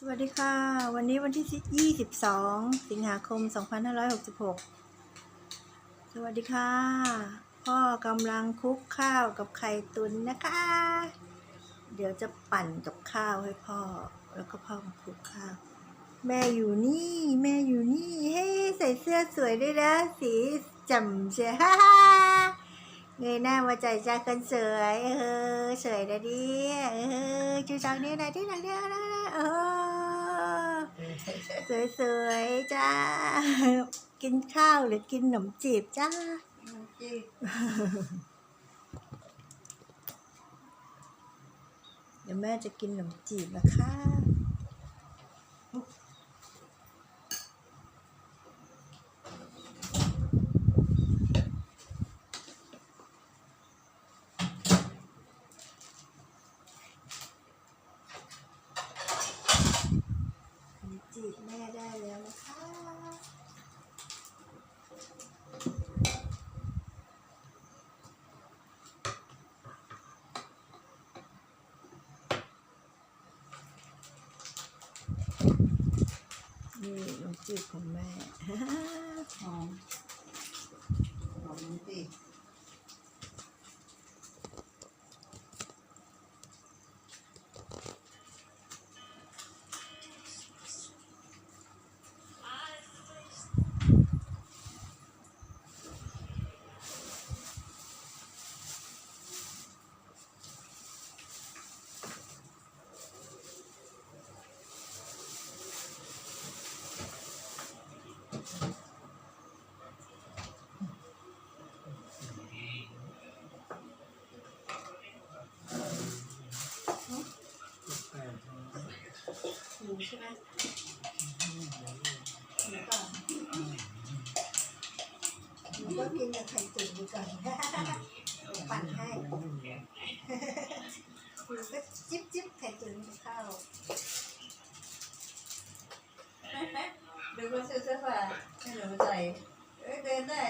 สวัสดีค่ะ วันนี้วันที่ 22 สิงหาคม 2566 สวัสดีค่ะ พ่อกำลังคลุกข้าวกับไข่ตุนนะคะ เดี๋ยวจะปั่นกับข้าวให้พ่อ แล้วก็พ่อมาคลุกข้าว แม่อยู่นี่ แม่อยู่นี่เฮ้ใส่เสื้อสวยด้วยนะ สีจำเชียฮ่าฮ่าเงยหน้ามาใจายจ้าคนสวยเออสวยนะดิเออจูจังเนี่นะที่ไหนเนี่ยนะเออ สวยๆจ้า กินข้าวหรือกินขนมจีบจ้าเดี๋ยวแม่จะกินขนมจีบนะคะ ขนมจีบแม่ได้แล้วนะคะ นี่นมจีบของแม่หอมหอมสิ คุยดีก่อนปั่นให้คุณก็จิ๊บจิ๊บไข่ตุ๋นกับข้าวดูว่าซื้อเสื้อผ้าให้หนูใส่เดินได้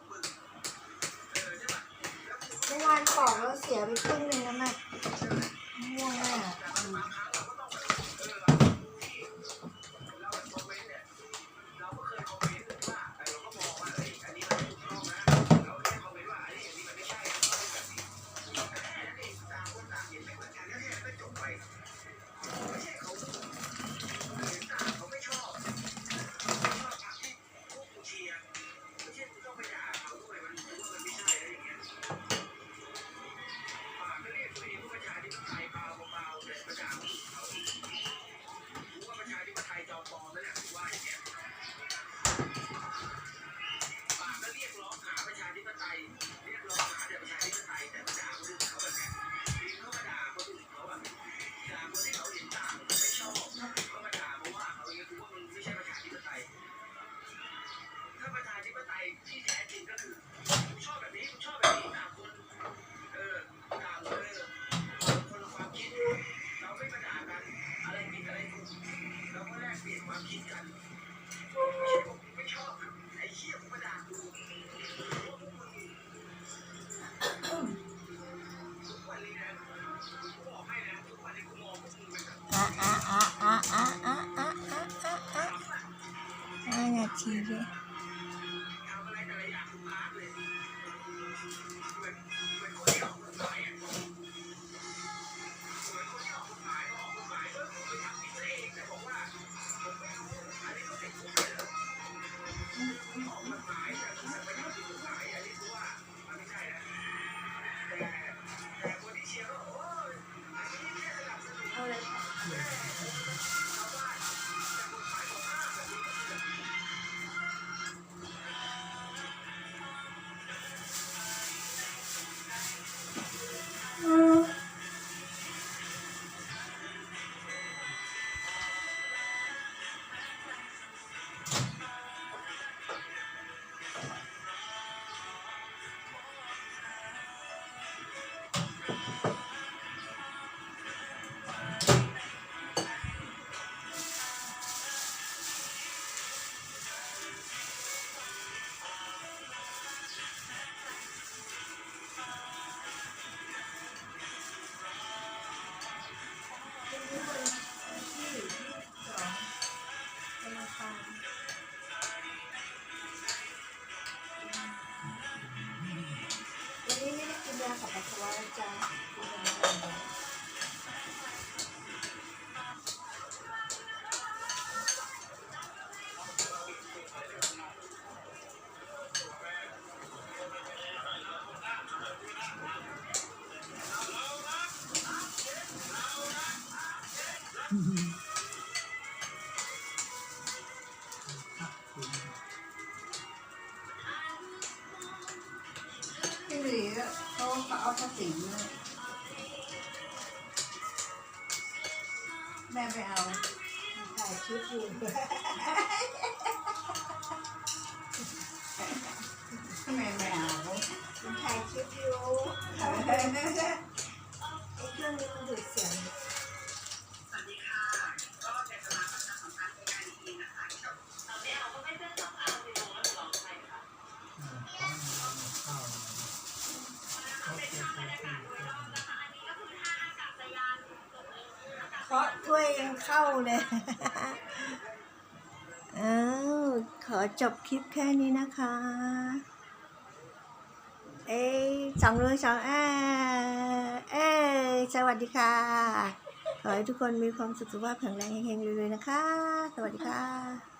งมึงเออใช่ปะแล้วกูเมื่อวานปอกแล้วเสียไปครึ่งนึง ไมไม่เอามันถ่ายคลิปอยู่ไอ้เครื่องนี้มันดูดเสียง เข้าเลยอ้าวขอจบคลิปแค่นี้นะคะ เอ้ยสองมือสองแอ้ยเอ้สวัสดีค่ะ ขอให้ทุกคนมีความสุขสุขภาพแข็งแรงเฮงๆรวยๆนะคะ สวัสดีค่ะ